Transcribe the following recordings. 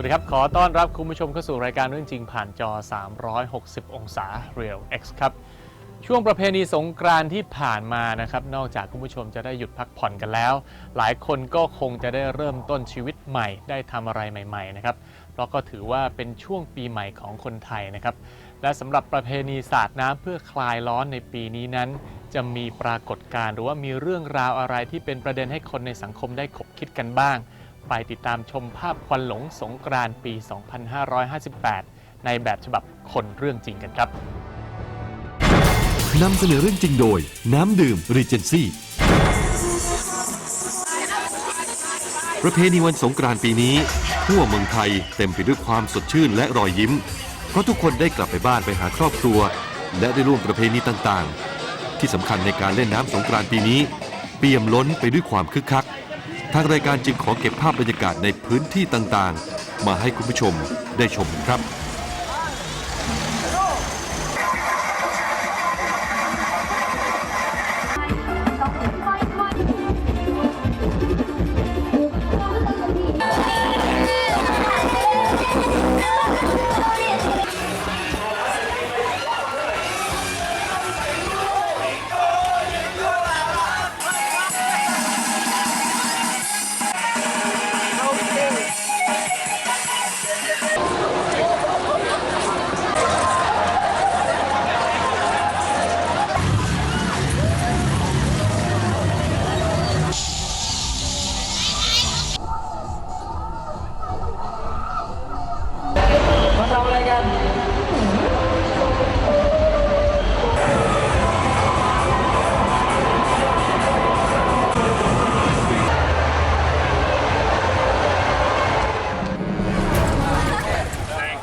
วัสดีครับ ขอต้อนรับคุณผู้ชมเข้าสู่รายการเรื่องจริงผ่านจอ 360 องศา Real X ครับช่วงประเพณีสงกรานต์ที่ผ่านมานะครับ นอกจากคุณผู้ชมจะได้หยุดพักผ่อนกันแล้ว หลายคนก็คงจะได้เริ่มต้นชีวิตใหม่ ได้ทำอะไรใหม่ๆนะครับเพราะก็ถือว่าเป็นช่วงปีใหม่ของคนไทยนะครับ และสำหรับประเพณีสาดน้ำเพื่อคลายร้อนในปีนี้นั้น จะมีปรากฏการณ์หรือว่ามีเรื่องราวอะไรที่เป็นประเด็นให้คนในสังคมได้ขบคิดกันบ้าง ไปติดตามชมภาพควันหลงสงกรานต์ปี 2558 ในแบบฉบับคนเรื่องจริงกันครับนำเสนอเรื่องจริงโดย น้ำดื่มรีเจนซี่ประเพณีวันสงกรานต์ปีนี้ ทั่วเมืองไทยเต็มไปด้วยความสดชื่นและรอยยิ้ม เพราะทุกคนได้กลับไปบ้านไปหาครอบครัว และได้ร่วมประเพณีต่างๆ ที่สำคัญในการเล่นน้ำสงกรานต์ปีนี้ เปี่ยมล้นไปด้วยความคึกคัก ทางรายการจึงขอเก็บภาพบรรยากาศในพื้นที่ต่างๆ มาให้คุณผู้ชมได้ชมครับ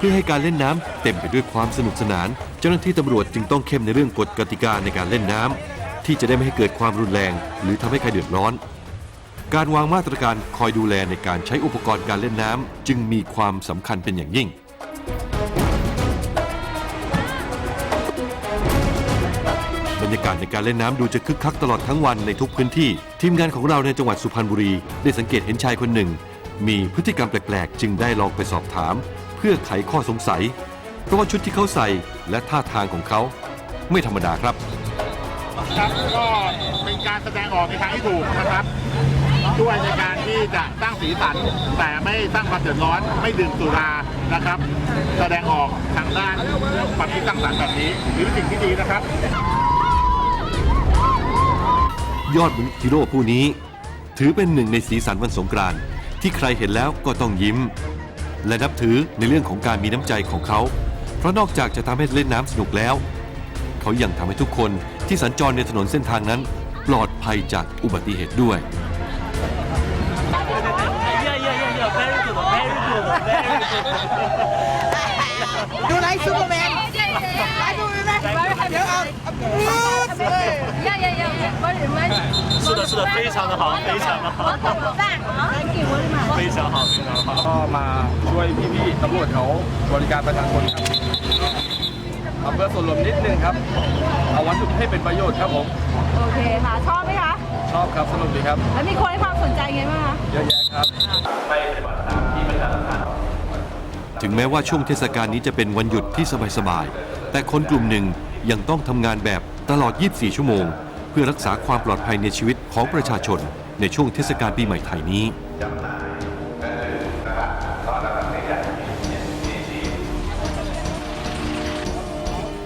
พื่อให้การเล่นน้ำเต็มไปด้วยความสนุกสนาน เจ้าหน้าที่ตำรวจจึงต้องเข้มในเรื่องกฎกติกาในการเล่นน้ำที่จะได้ไม่ให้เกิดความรุนแรง หรือทำให้ใครเดือดร้อน การวางมาตรการคอยดูแลในการใช้อุปกรณ์การเล่นน้ำจึงมีความสำคัญเป็นอย่างยิ่งบรรยากาศในการเล่นน้ำดูจะคึกคักตลอดทั้งวันในทุกพื้นที่ ทีมงานของเราในจังหวัดสุพรรณบุรี ได้สังเกตเห็นชายคนหนึ่ง มีพฤติกรรมแปลกๆ จึงได้ลองไปสอบถาม เพื่อไขข้อสงสัย เพราะว่าชุดที่เขาใส่และท่าทางของเขาไม่ธรรมดาครับ ครับก็เป็นการแสดงออกในทางที่ถูกนะครับช่วยในการที่จะสร้างสีสันแต่ไม่สร้างความเดือดร้อนไม่ดื่มสุรานะครับ แสดงออกทางด้านความคิดสร้างสรรค์แบบนี้หรือสิ่งที่ดีนะครับ ยอดมนุษย์ฮีโร่ผู้นี้ ถือเป็นหนึ่งในสีสันวันสงกรานต์ที่ใครเห็นแล้วก็ต้องยิ้ม และนับถือในเรื่องของการมีน้ำใจของเขา เพราะนอกจากจะทำให้เล่นน้ำสนุกแล้ว เขายังทำให้ทุกคนที่สัญจรในถนนเส้นทางนั้น ปลอดภัยจากอุบัติเหตุด้วย ดูไลฟ์ซูเปอร์แมนไลฟ์ซูเปอร์แมนเดี๋ยวเอา Yeah, yeah, yeah. What, what? 是的是的非常的好非常的好我怎么办啊？给我的妈！非常好非常好 ก็มาช่วยพี่ๆตำรวจเขาบริการประชาชนครับทำเพื่อส่วนรวมนิดนึงครับ เอาวัตถุให้เป็นประโยชน์ครับผม โอเคค่ะ ชอบไหมคะ ชอบครับสนุกดีครับ แล้วมีคนให้ความสนใจไงบ้างคะ เยอะแยะครับ ถึงแม้ว่าช่วงเทศกาลนี้จะเป็นวันหยุดที่สบายๆ แต่คนกลุ่มหนึ่งยังต้องทำงานแบบตลอด 24 ชั่วโมง เ พื่อรักษาความปลอดภัยในชีวิตของประชาชนในช่วงเทศกาลปีใหม่ไทยนี้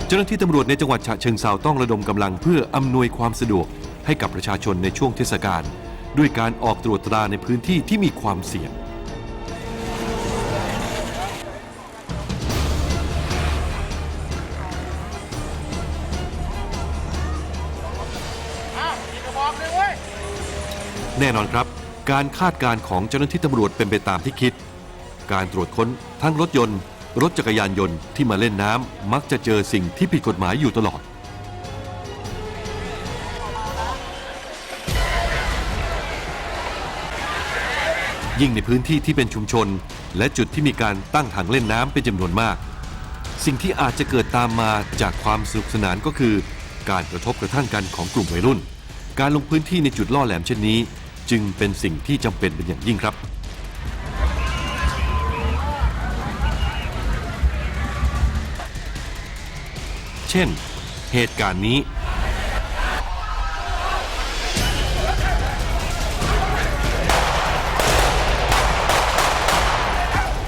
เจ้าหน้าที่ตำรวจในจังหวัดฉะเชิงเซาต้องระดมกำลังเพื่ออำนวยความสะดวกให้กับประชาชนในช่วงเทศกาลด้วยการออกตรวจตราในพื้นที่ที่มีความเสี่ยง แน่นอนครับ การคาดการณ์ของเจ้าหน้าที่ตำรวจเป็นไปตามที่คิด การตรวจค้นทั้งรถยนต์ รถจักรยานยนต์ที่มาเล่นน้ำมักจะเจอสิ่งที่ผิดกฎหมายอยู่ตลอด ยิ่งในพื้นที่ที่เป็นชุมชน และจุดที่มีการตั้งถังเล่นน้ำเป็นจำนวนมาก สิ่งที่อาจจะเกิดตามมาจากความสนุกสนานก็คือ การกระทบกระทั่งกันของกลุ่มวัยรุ่น การลงพื้นที่ในจุดล่อแหลมเช่นนี้ จึงเป็นสิ่งที่จำเป็นเป็นอย่างยิ่งครับ เช่น เหตุการณ์นี้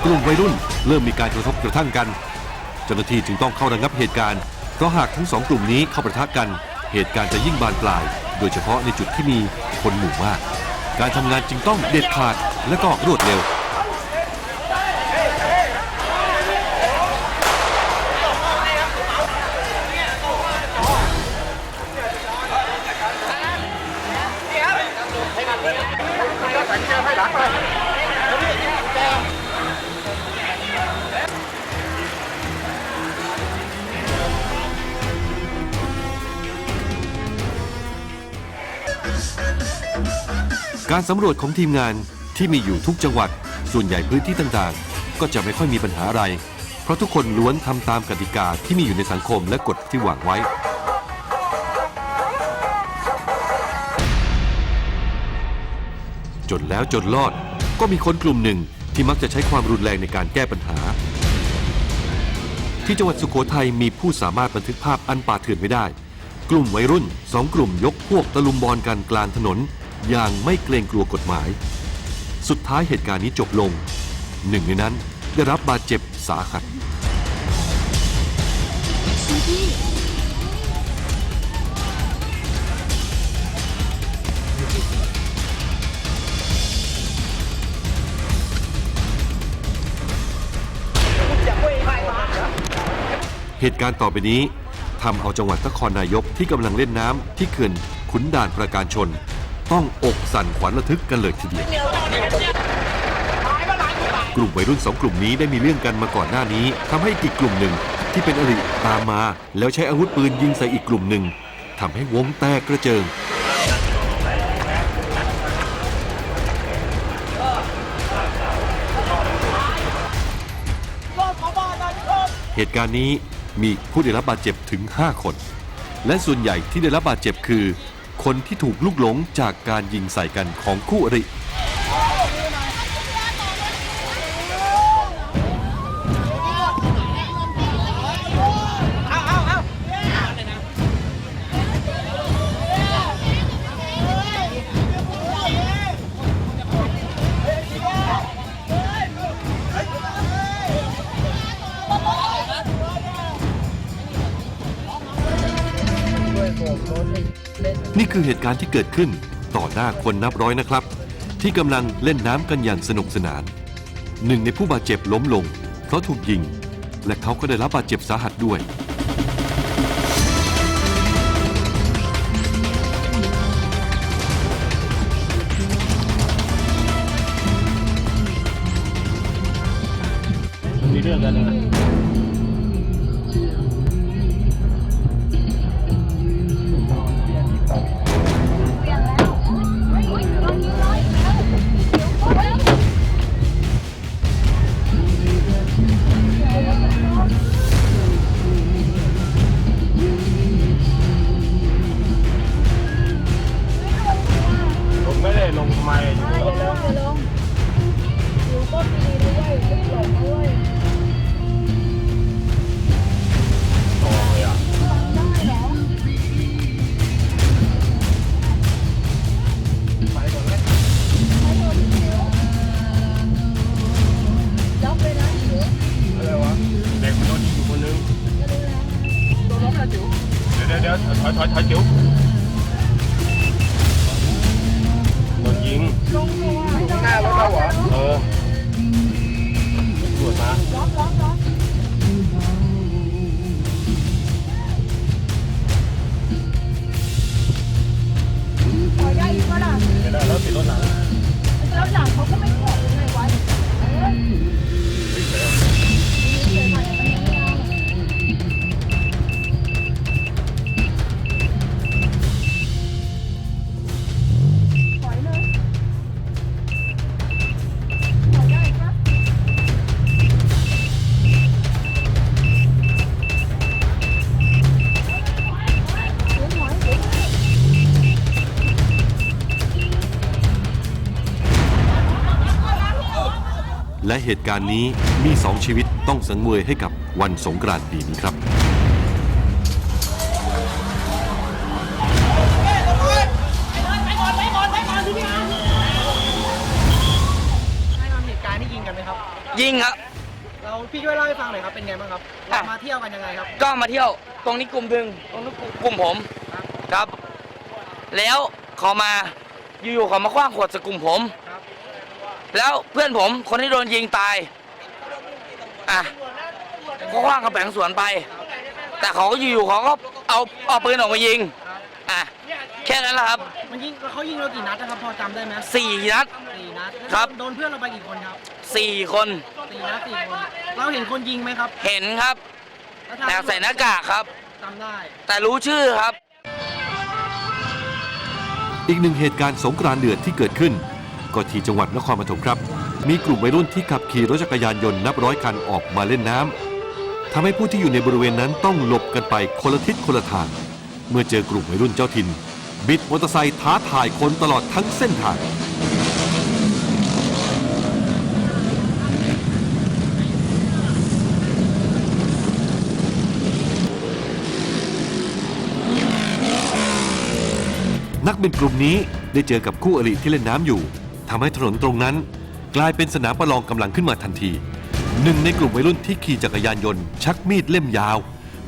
กลุ่มวัยรุ่นเริ่มมีการกระทบกระทั่งกัน เจ้าหน้าที่จึงต้องเข้าระงับเหตุการณ์ เพราะหากทั้งสองกลุ่มนี้เข้าประทะกัน เหตุการณ์จะยิ่งบานปลาย โดยเฉพาะในจุดที่มีคนหมู่มาก การทำงานจึงต้องเด็ดขาดและก็รวดเร็ว การสำรวจของทีมงานที่มีอยู่ทุกจังหวัด ส่วนใหญ่พื้นที่ต่างๆ ก็จะไม่ค่อยมีปัญหาอะไร เพราะทุกคนล้วนทำตามกติกาที่มีอยู่ในสังคมและกฎที่วางไว้ จนแล้วจนรอดก็มีคนกลุ่มหนึ่งที่มักจะใช้ความรุนแรงในการแก้ปัญหา ที่จังหวัดสุโขทัยมีผู้สามารถบันทึกภาพอันป่าเถื่อนไว้ได้ กลุ่มวัยรุ่นสองกลุ่มยกพวกตะลุมบอลกันกลางถนน อย่างไม่เกรงกลัวกฎหมาย สุดท้ายเหตุการณ์นี้จบลง หนึ่งในนั้นได้รับบาดเจ็บสาหัสเหตุการณ์ต่อไปนี้ทำเอาจังหวัดนครนายกที่กำลังเล่นน้ำที่เขื่อนขุนด่านประการชน ต้องอกสั่นขวัญระทึกกันเลยทีเดียว กลุ่มวัยรุ่นสองกลุ่มนี้ได้มีเรื่องกันมาก่อนหน้านี้ทำให้อีกกลุ่มหนึ่งที่เป็นอริตามมา แล้วใช้อาวุธปืนยิงใส่อีกกลุ่มหนึ่งทำให้วงแตกกระเจิง เหตุการณ์นี้มีผู้ได้รับบาดเจ็บถึง 5 คน และส่วนใหญ่ที่ได้รับบาดเจ็บคือ คนที่ถูกลุกหลงจากการยิงใส่กันของคู่อริ คือเหตุการณ์ที่เกิดขึ้นต่อหน้าคนนับร้อยนะครับ ที่กำลังเล่นน้ำกันอย่างสนุกสนาน หนึ่งในผู้บาดเจ็บล้มลง เพราะถูกยิง และเขาก็ได้รับบาดเจ็บสาหัสด้วย มีเรื่องกันนะ เหตุการณ์นี้มีสองชีวิตต้องสังเวยให้กับวันสงกรานต์ปีนี้ครับยิงครับ เราพี่ช่วยเล่าให้ฟังหน่อยครับเป็นไงบ้างครับมาเที่ยวกันยังไงครับ ก็มาเที่ยวตรงนี้กลุ่มหนึ่งตรงนู้นกลุ่มผมครับ แล้วเขามาอยู่ๆเขามาคว้างขวดใส่กลุ่มผม แล้วเพื่อนผมคนที่โดนยิงตายอะก็คว้างกระแบงสวนไป แต่เขาก็อยู่ๆเขาก็เอาเอาปืนออกมายิงอะแค่นั้นแหละครับมันยิงเขายิงเรากี่นัดนะครับพอจำได้ไหมสี่นัด สี่นัดแล้วครับ โดนเพื่อนเราไปกี่คนครับสี่คนสี่นัดสี่คนเราเห็นคนยิงไหมครับเห็นครับ ล้วทางแต่ใส่หน้ากากครับ จำได้ แต่รู้ชื่อครับ อีกหนึ่งเหตุการณ์สงกรานต์เดือดที่เกิดขึ้น ก็ที่จังหวัดนครปฐมครับ มีกลุ่มวัยรุ่นที่ขับขี่รถจักรยานยนต์นับร้อยคันออกมาเล่นน้ำทำให้ผู้ที่อยู่ในบริเวณนั้นต้องหลบกันไปคนละทิศคนละทาง เมื่อเจอกลุ่มวัยรุ่นเจ้าถิ่น บิดมอเตอร์ไซค์ท้าทายคนตลอดทั้งเส้นทางนักบินกลุ่มนี้ได้เจอกับคู่อริที่เล่นน้ำอยู่ ทำให้ถนนตรงนั้น กลายเป็นสนามประลองกำลังขึ้นมาทันที หนึ่งในกลุ่มวัยรุ่นที่ขี่จักรยานยนต์ ชักมีดเล่มยาว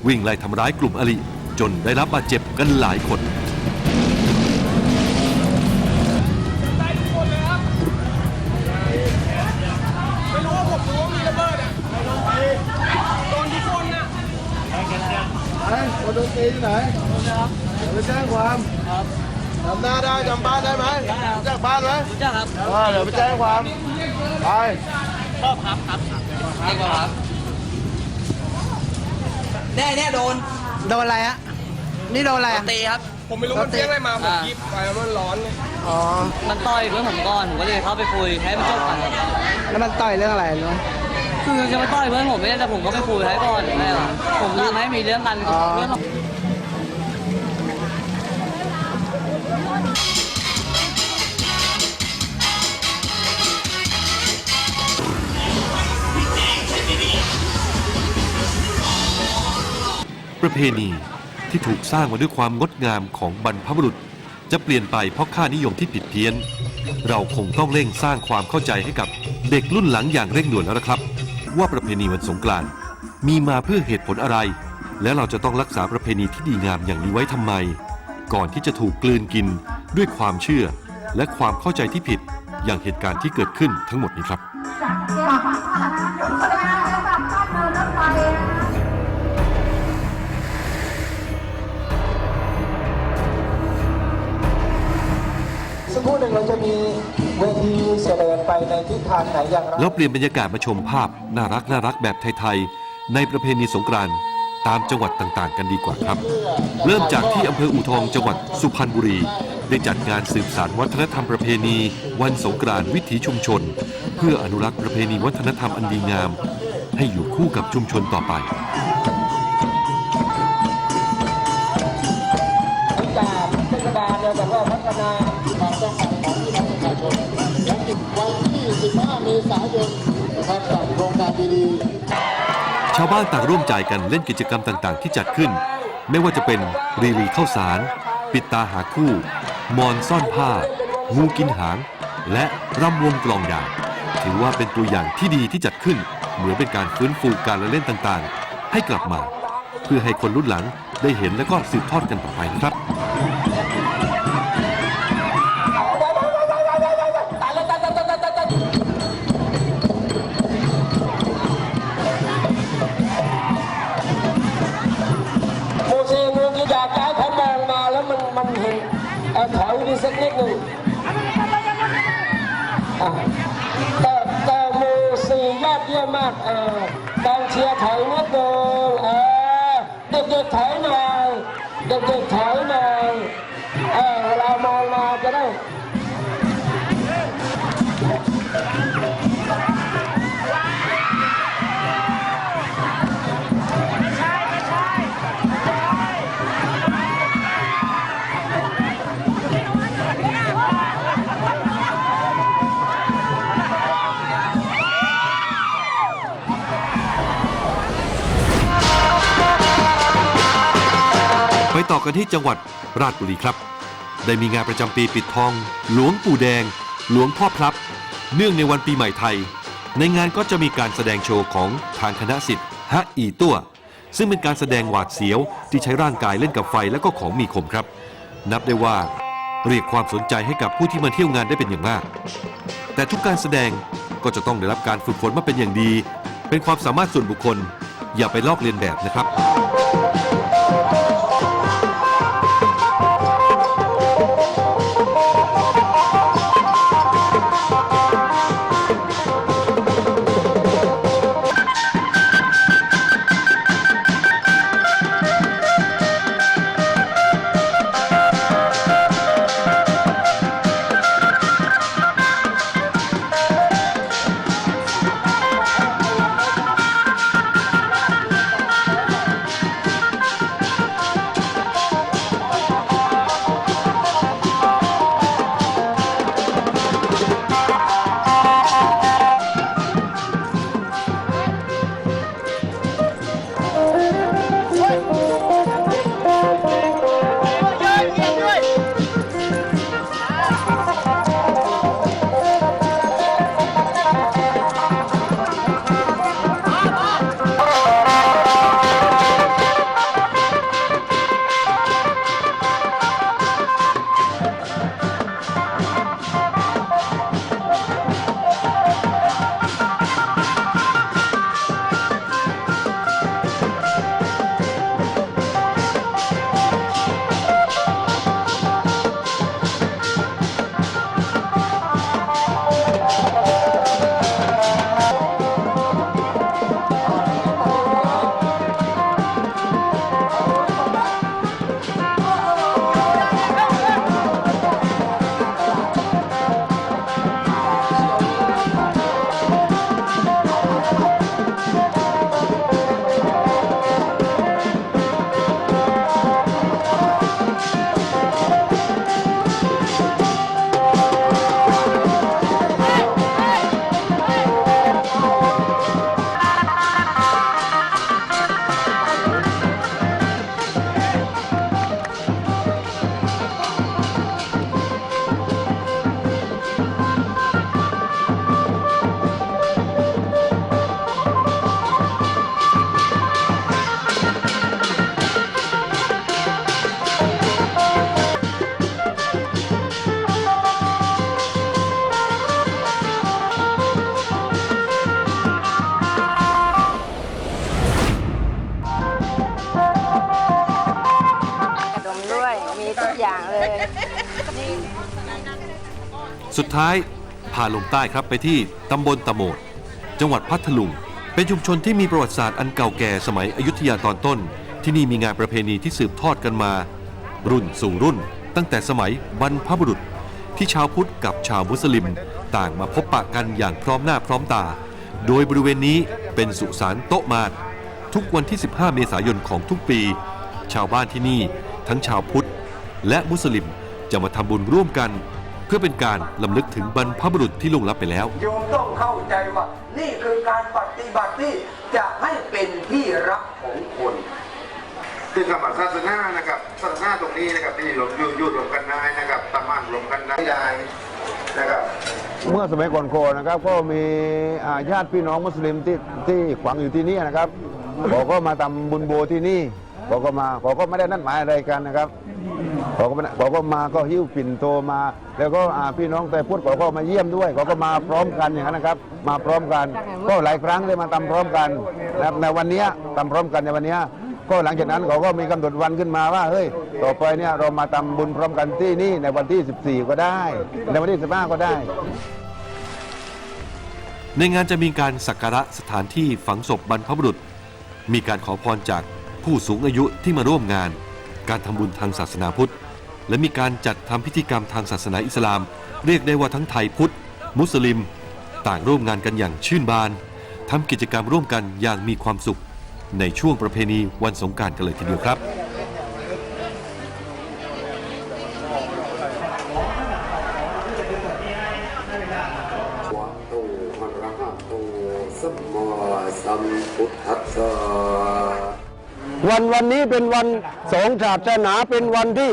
วิ่งไล่ทำร้ายกลุ่มอริจนได้รับบาดเจ็บกันหลายคนคนโดนตีที่ไหนเดี๋ยวไปแจ้งความ จำหน้าได้จำบ้านได้ไหมรู้จักบ้านไหมรู้จักครับเดี๋ยวไปแจ้งความไปแน่แน่โดนโดนอะไรฮะนี่โดนอะไรอะตีครับ ผมไม่รู้มันเพี้ยงอะไรมาผมยิบไปแล้วมันร้อนเลยอ๋อมันต่อยเพื่อนผมก่อนผมก็เลยเข้าไปคุยให้มันจบกันครับแล้วมันต่อยเรื่องอะไรรู้ไหมคือจะมาต่อยเพื่อนผมไม่ได้แต่ผมก็ไปคุยให้ก่อนไม่หรอกผมทำให้มีเรื่องกันอ๋อเพื่อน ประเพณีที่ถูกสร้างมาด้วยความงดงามของบรรพบุรุษ จะเปลี่ยนไปเพราะค่านิยมที่ผิดเพี้ยน เราคงต้องเร่งสร้างความเข้าใจให้กับเด็กรุ่นหลังอย่างเร่งด่วนแล้วนะครับ ว่าประเพณีวันสงกรานต์มีมาเพื่อเหตุผลอะไร และเราจะต้องรักษาประเพณีที่ดีงามอย่างนี้ไว้ทำไม ก่อนที่จะถูกกลืนกินด้วยความเชื่อ และความเข้าใจที่ผิดอย่างเหตุการณ์ที่เกิดขึ้นทั้งหมดนี้ครับ สักครู่หนึ่งเราจะมีเวทีแสดงไปในทิศทางไหนอย่างไร แล้วเปลี่ยนบรรยากาศมาชมภาพน่ารักน่ารักแบบไทย ๆ ในประเพณีสงกรานต์ ตามจังหวัดต่างๆ กันดีกว่าครับ เริ่มจากที่อำเภออูทองจังหวัดสุพรรณบุรี ได้จัดงานสืบสานวัฒนธรรมประเพณี วันสงกรานต์วิถีชุมชน เพื่ออนุรักษ์ประเพณีวัฒนธรรมอันดีงาม ให้อยู่คู่กับชุมชนต่อไปจากเทศบาลเนี่ยบอกว่าพัฒนาความต้องการของพี่น้องประชาชนและถึงวันที่ 15 เมษายนนะครับกับโครงการดีๆ ชาวบ้านต่างร่วมใจกันเล่นกิจกรรมต่างๆ ที่จัดขึ้น ไม่ว่าจะเป็นรีลีเข้าสาร ปิดตาหาคู่ มอนซ่อนผ้า งูกินหาง และรำวงกลองยาวถือว่าเป็นตัวอย่างที่ดีที่จัดขึ้น เหมือนเป็นการฟื้นฟูการละเล่นต่างๆ ให้กลับมา เพื่อให้คนรุ่นหลังได้เห็นและก็สืบทอดกันต่อไปนะครับ กันที่จังหวัดราชบุรีครับ ได้มีงานประจำปีปิดทอง หลวงปู่แดง หลวงพ่อพลับ เนื่องในวันปีใหม่ไทย ในงานก็จะมีการแสดงโชว์ของทางคณะสิทธิ์ฮะอีตัว ซึ่งเป็นการแสดงหวาดเสียวที่ใช้ร่างกายเล่นกับไฟและก็ของมีคมครับ นับได้ว่าเรียกความสนใจให้กับผู้ที่มาเที่ยวงานได้เป็นอย่างมาก แต่ทุกการแสดงก็จะต้องได้รับการฝึกฝนมาเป็นอย่างดี เป็นความสามารถส่วนบุคคล อย่าไปลอกเลียนแบบนะครับ ท้ายพาลงใต้ครับไปที่ตำบลตะโหมด จังหวัดพัทลุง เป็นชุมชนที่มีประวัติศาสตร์อันเก่าแก่สมัยอยุธยาตอนต้น ที่นี่มีงานประเพณีที่สืบทอดกันมา รุ่นสู่รุ่น ตั้งแต่สมัยบรรพบุรุษ ที่ชาวพุทธกับชาวมุสลิม ต่างมาพบปะกันอย่างพร้อมหน้าพร้อมตา โดยบริเวณนี้เป็นสุสานโต๊ะมาดทุกวันที่ 15 เมษายนของทุกปี ชาวบ้านที่นี่ทั้งชาวพุทธและมุสลิมจะมาทำบุญร่วมกัน เพื่อเป็นการลำลึกถึงบรรพบุรุษที่ล่วงลับไปแล้ว โยมต้องเข้าใจว่า นี่คือการปฏิบัติที่จะให้เป็นที่รักของคนซึ่งคำว่าศาสนานะครับศาสนาตรงนี้นะครับที่รวมอยู่อยู่รวมกันได้นะครับตามานรวมกันได้ได้นะครับเมื่อสมัยก่อนโคนะครับก็มีอ่าญาติพี่น้องมุสลิมที่ที่ขวางอยู่ที่นี่นะครับเขาก็มาทำบุญโบที่นี่เขาก็มาเขาก็ไม่ได้นัดหมายอะไรกันนะครับ เขาก็ไม่ได้เขาก็มาก็หิ้วปิ่นโตมา แล้วก็อ่าพี่น้องแต่พุทธเขาก็มาเยี่ยมด้วยเขาก็มาพร้อมกันอย่างนั้นนะครับ มาพร้อมกัน ก็หลายครั้งเลยมาทำพร้อมกันนะครับในวันเนี้ยทำพร้อมกันในวันเนี้ยก็หลังจากนั้นเขาก็มีกำหนดวันขึ้นมาว่าเฮ้ยต่อไปเนี่ยเรามาทำบุญพร้อมกันที่นี่ในวันที่ 14 ก็ได้ ในวันที่ 15 ก็ได้ ในงานจะมีการสักการะสถานที่ฝังศพบรรพบุรุษ มีการขอพรจากผู้สูงอายุที่มาร่วมงาน การทำบุญทางศาสนาพุทธ และมีการจัดทำพิธีกรรมทางศาสนาอิสลาม เรียกได้ว่าทั้งไทยพุทธ มุสลิม ต่างร่วมงานกันอย่างชื่นบานทำกิจกรรมร่วมกันอย่างมีความสุข ในช่วงประเพณีวันสงกรารกันเลยทีเดียวครับ วันวันนี้เป็นวันสองศาสนาเป็นวันที่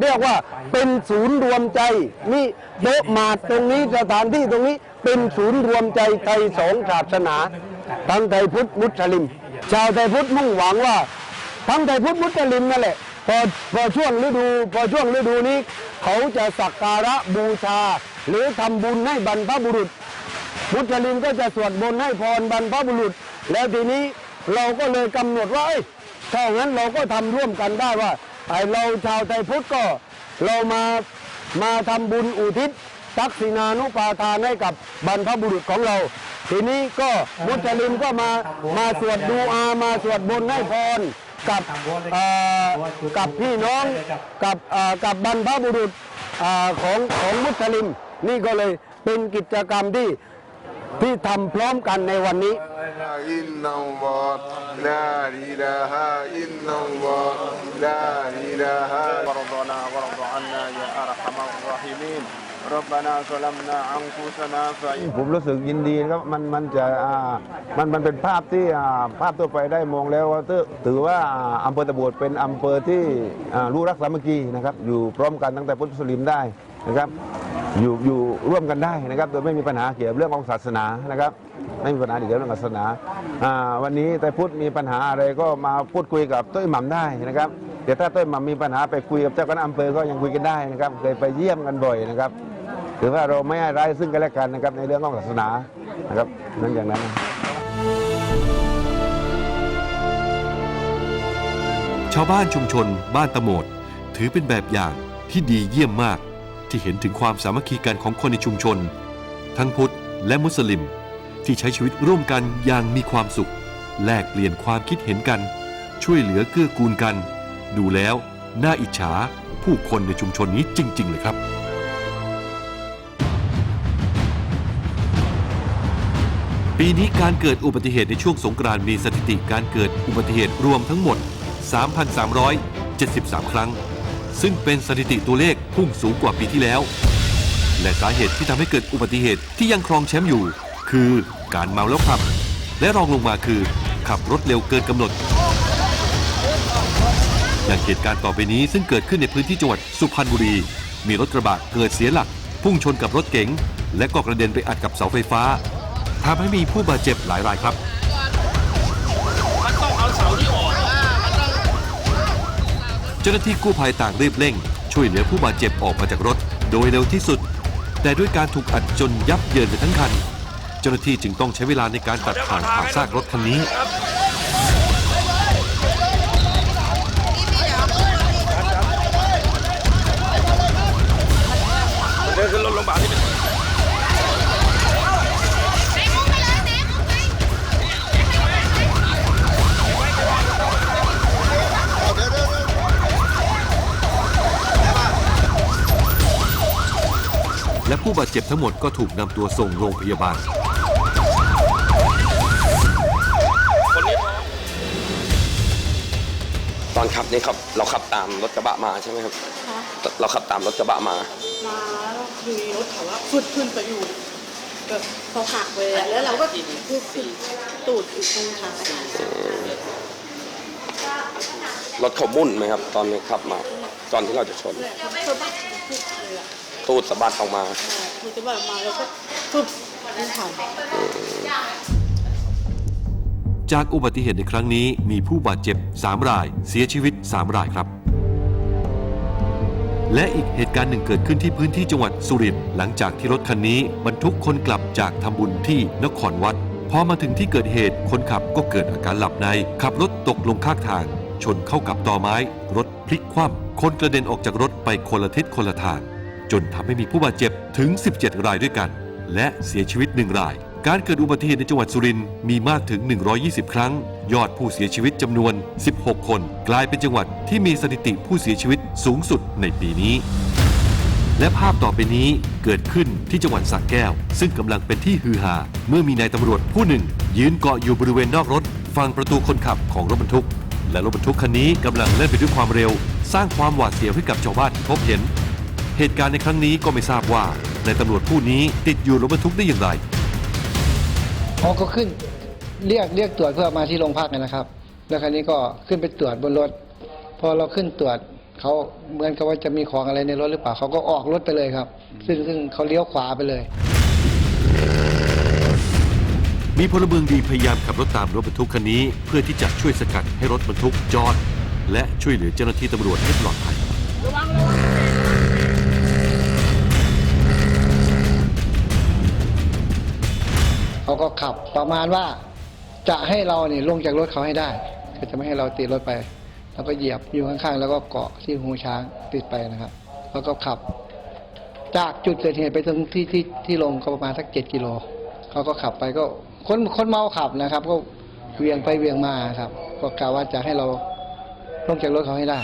เรียกว่าเป็นศูนย์รวมใจนี่โดะมาดตรงนี้สถานที่ตรงนี้เป็นศูนย์รวมใจไทยสองศาสนาทั้งไทยพุทธมุสลิม ชาวไทยพุทธมุ่งหวังว่าทั้งไทยพุทธมุสลิมนั่นแหละพอพอช่วงฤดูพอช่วงฤดูนี้ เขาจะสักการะบูชา หรือทำบุญให้บรรพบุรุษ มุสลิมก็จะสวดมนต์ให้พรบรรพบุรุษ แล้วทีนี้เราก็เลยกำหนดว่าเอ้ ถ้างั้นเราก็ทำร่วมกันได้ว่าไอเราชาวไทยพุทธก็เรามามาทำบุญอุทิศทักษิณานุปาทานให้กับบรรพบุรุษของเรา ทีนี้ก็มุสลิมก็มามาสวดดูอามาสวดบนต์ให้พรกับเอ่อกับพี่น้องกับเอ่อกับบรรพบุรุษอ่าของของมุสลิม นี่ก็เลยเป็นกิจกรรมที่ ที่ทำพร้อมกันในวันนี้ผมรู้สึกยินดีครับมันมันจะอ่ามันมันเป็นภาพที่อ่าภาพทั่วไปได้มองแล้วว่าถือถือว่าอำเภอตะบวดเป็นอำเภอที่อ่ารู้รักสามัคคีนะครับอยู่พร้อมกันตั้งแต่พุทธมุสลิมได้นะครับ อยู่อยู่ร่วมกันได้นะครับ โดยไม่มีปัญหาเกี่ยวกับเรื่องของศาสนานะครับ ไม่มีปัญหาเกี่ยวกับเรื่องศาสนาวันนี้แต่พุทธมีปัญหาอะไรก็มาพูดคุยกับต้ยหม่ำได้นะครับเดี๋ยวถ้าต้ยหม่ำมีปัญหาไปคุยกับเจ้าคณะอำเภอก็ยังคุยกันได้นะครับเคยไปเยี่ยมกันบ่อยนะครับถือว่าเราไม่ให้ร้ายซึ่งกันและกันนะครับในเรื่องของศาสนานะครับนั่นอย่างนั้นชาวบ้านชุมชน บ้านตะโมดถือเป็นแบบอย่างที่ดีเยี่ยมมาก ที่เห็นถึงความสามัคคีกันของคนในชุมชน ทั้งพุทธและมุสลิม ที่ใช้ชีวิตร่วมกันอย่างมีความสุข แลกเปลี่ยนความคิดเห็นกัน ช่วยเหลือเกื้อกูลกัน ดูแล้วน่าอิจฉาผู้คนในชุมชนนี้จริง ๆ เลยครับปีนี้การเกิดอุบัติเหตุในช่วงสงกรานต์มีสถิติการเกิดอุบัติเหตุรวมทั้งหมด 3,373 ครั้ง ซึ่งเป็นสถิติตัวเลขพุ่งสูงกว่าปีที่แล้ว และสาเหตุที่ทำให้เกิดอุบัติเหตุที่ยังครองแชมป์อยู่ คือการเมาแล้วขับ และรองลงมาคือ ขับรถเร็วเกินกำหนด อย่างเหตุการณ์ต่อไปนี้ซึ่งเกิดขึ้นในพื้นที่จังหวัดสุพรรณบุรี มีรถกระบะเกิดเสียหลัก พุ่งชนกับรถเก๋งและก็กระเด็นไปอัดกับเสาไฟฟ้าทำให้มีผู้บาดเจ็บหลายรายครับเจ้าหน้าที่กู้ภัยต่างรีบเร่ง ช่วยเหลือผู้บาดเจ็บออกมาจากรถ โดยเร็วที่สุด แต่ด้วยการถูกอัดจนยับเยินไปทั้งคัน เจ้าหน้าที่จึงต้องใช้เวลาในการตัดถ่างผ่าซากรถคันนี้ เดินขึ้นรถโรงพยาบาลนี่เป็น บาดเจ็บทั้งหมดก็ถูกนำตัวส่งโรงพยาบาล ตอนขับนี่ครับเราขับตามรถกระบะมาใช่ไหมครับเราขับตามรถกระบะมา มาแล้วอยู่ในรถเขาว่าฟุดขึ้นไปอยู่แบบพอหักไปเลยอะแล้วเราก็คือขึ้นตูดอยู่ตรงขาค่ะรถเขามุ่นไหมครับ ตอนนี้ขับมา ตอนที่เราจะชนเขาเขาบัดเลยอะตูดสะบัดออกมาคือจะแบบมาแล้วก็ฟุดไม่ทันจากอุบัติเหตุในครั้งนี้มีผู้บาดเจ็บ 3 ราย เสียชีวิต 3 รายครับ และอีกเหตุการณ์หนึ่งเกิดขึ้นที่พื้นที่จังหวัดสุรินทร์หลังจากที่รถคันนี้บรรทุกคนกลับจากทำบุญที่นครวัดพอมาถึงที่เกิดเหตุคนขับก็เกิดอาการหลับใน ขับรถตกลงข้างทาง ชนเข้ากับตอไม้ รถพลิกคว่ำคนกระเด็นออกจากรถไปคนละทิศคนละทาง จนทำให้มีผู้บาดเจ็บถึง 17 รายด้วยกัน และเสียชีวิตหนึ่งราย การเกิดอุบัติเหตุในจังหวัดสุรินทร์มีมากถึง 120 ครั้ง ยอดผู้เสียชีวิตจำนวน 16 คน กลายเป็นจังหวัดที่มีสถิติผู้เสียชีวิตสูงสุดในปีนี้ และภาพต่อไปนี้เกิดขึ้นที่จังหวัดสระแก้ว ซึ่งกำลังเป็นที่ฮือฮาเมื่อมีนายตำรวจผู้หนึ่ง ยืนเกาะอยู่บริเวณนอกรถฝั่งประตูคนขับของรถบรรทุกและรถบรรทุกคันนี้กำลังเล่นไปด้วยความเร็ว สร้างความหวาดเสียวให้กับชาวบ้านที่พบเห็น เหตุการณ์ในครั้งนี้ก็ไม่ทราบว่านายตำรวจผู้นี้ติดอยู่รถบรรทุกได้อย่างไร เขาก็ขึ้นเรียกเรียกตรวจเพื่อมาที่โรงพักนะครับ แล้วคราวนี้ก็ขึ้นไปตรวจบนรถ พอเราขึ้นตรวจเขาเหมือนกับว่าจะมีของอะไรในรถหรือเปล่าเขาก็ออกรถไปเลยครับ ซึ่งซึ่งเขาเลี้ยวขวาไปเลย มีพลเมืองดีพยายามขับรถตามรถบรรทุกคันนี้ เพื่อที่จะช่วยสกัดให้รถบรรทุกจอด และช่วยเหลือเจ้าหน้าที่ตำรวจให้ปลอดภัย ก็ขับประมาณว่าจะให้เราเนี่ยลงจากรถเขาให้ได้ก็จะไม่ให้เราติดรถไป แล้วก็เหยียบอยู่ข้างๆ แล้วก็เกาะที่หูช้างติดไปนะครับ แล้วก็ขับ จากจุดเกิดเหตุไปถึงที่ที่ที่ลงก็ประมาณสักเจ็ดกิโลเขาก็ขับไปก็คนคนเมาขับนะครับ ก็เวียงไปเวียงมาครับ ก็กล่าวว่าจะให้เราลงจากรถเขาให้ได้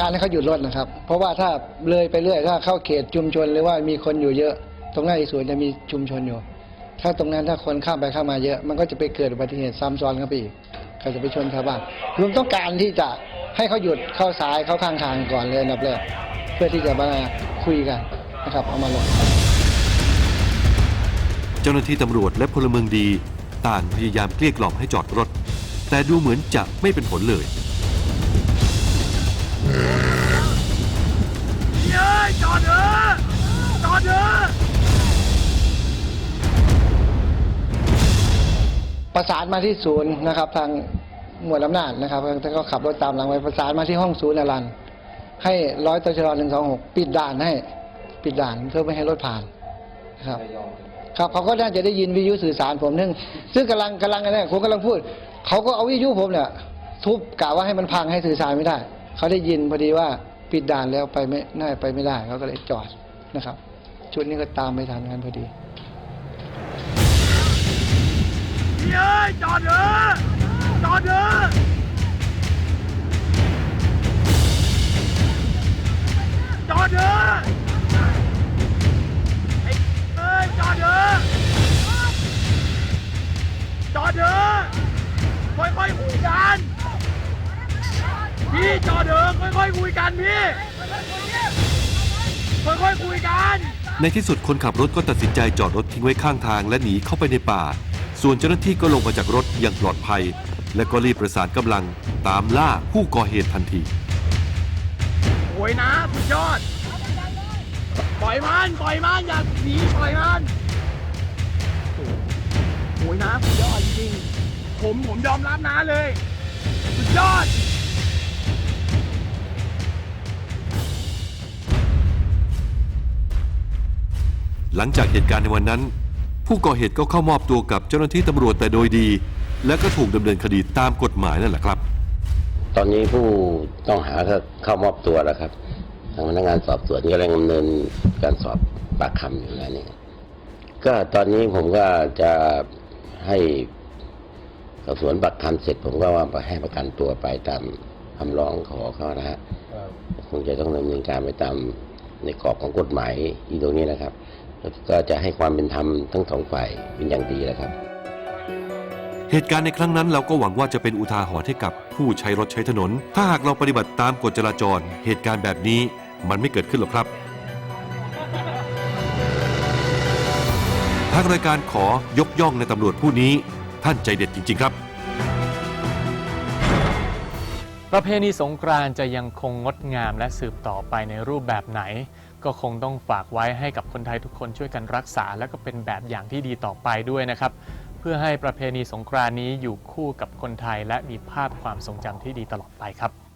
การให้เขาหยุดรถนะครับ เพราะว่าถ้าเลยไปเรื่อยถ้าเข้าเขตชุมชนหรือว่ามีคนอยู่เยอะ ตรงหน้าอีสวนจะมีชุมชนอยู่ ถ้าตรงนั้นถ้าคนข้ามไปข้ามมาเยอะ มันก็จะไปเกิดอุบัติเหตุซ้ำซ้อนเข้าไปอีกใครจะไปชนชาวบ้านรวมต้องการที่จะให้เขาหยุดเข้าซ้ายเข้าข้างทางก่อนเลยนับแรกเพื่อที่จะมาคุยกันนะครับเอามาลงเจ้าหน้าที่ตำรวจและพลเมืองดี ต่างพยายามเกลี้ยกล่อมให้จอดรถ แต่ดูเหมือนจะไม่เป็นผลเลย เย้ยจอดเถอะจอดเถอะประสานมาที่ศูนย์นะครับ ทางหมวดอำนาจนะครับท่านก็ขับรถตามหลังไปประสานมาที่ห้องศูนย์อรันให้ร้อยตชรหนึ่งสองหกปิดด่านให้ ปิดด่านเพื่อไม่ให้รถผ่านนะครับครับเขาก็น่าจะได้ยินวิทยุสื่อสารผมนึงซึ่งกำลังกำลังอะไรผมกำลังพูด เขาก็เอาวิทยุผมเนี่ยทุบกะว่าให้มันพังให้สื่อสารไม่ได้ เขาได้ยินพอดีว่าปิดด่านแล้วไปไม่น่าไปไม่ได้เขาก็เลยจอดนะครับ ชุดนี้ก็ตามไปทันกันพอดีเย้ยจอดเถอะจอดเถอะจอดเถอะไอ้เอ้ยจอดเถอะ พี่จอดเถอะค่อยๆคุยกันพี่ ค่อยๆคุยกัน ในที่สุดคนขับรถก็ตัดสินใจจอดรถทิ้งไว้ข้างทางและหนีเข้าไปในป่า ส่วนเจ้าหน้าที่ก็ลงมาจากรถอย่างปลอดภัย และก็รีบประสานกำลังตามล่าผู้ก่อเหตุทันทีโอ้ยนะสุดยอด ปล่อยมันปล่อยมันอย่าหนีปล่อยมันโอ้ยนะสุดยอดจริงๆผมผมยอมรับนะเลย สุดยอด หลังจากเหตุการณ์ในวันนั้น ผู้ก่อเหตุก็เข้ามอบตัวกับเจ้าหน้าที่ตำรวจแต่โดยดี และก็ถูกดำเนินคดีตามกฎหมายนั่นแหละครับ ตอนนี้ผู้ต้องหาก็เข้ามอบตัวแล้วครับ ทางพนักงานสอบสวนกำลังดำเนินการสอบปากคำอยู่แล้วนี่ก็ตอนนี้ผมก็จะให้สอบสวนปากคำเสร็จ ผมก็ว่าไปให้ประกันตัวไปตามคำร้องขอเขานะฮะคงจะต้องดำเนินการไปตามในกรอบของกฎหมายอีตรงนี้นะครับ ก็จะให้ความเป็นธรรมทั้งสองฝ่ายเป็นอย่างดีแล้วครับ เหตุการณ์ในครั้งนั้นเราก็หวังว่าจะเป็นอุทาหรณ์ให้กับผู้ใช้รถใช้ถนน ถ้าหากเราปฏิบัติตามกฎจราจร เหตุการณ์แบบนี้มันไม่เกิดขึ้นหรอกครับทางรายการขอยกย่องในตำรวจผู้นี้ ท่านใจเด็ดจริง ๆ ครับ ประเพณีสงกรานต์จะยังคงงดงามและสืบต่อไปในรูปแบบไหน ก็คงต้องฝากไว้ให้กับคนไทยทุกคนช่วยกันรักษา และก็เป็นแบบอย่างที่ดีต่อไปด้วยนะครับ เพื่อให้ประเพณีสงกรานต์นี้อยู่คู่กับคนไทย และมีภาพความทรงจำที่ดีตลอดไปครับ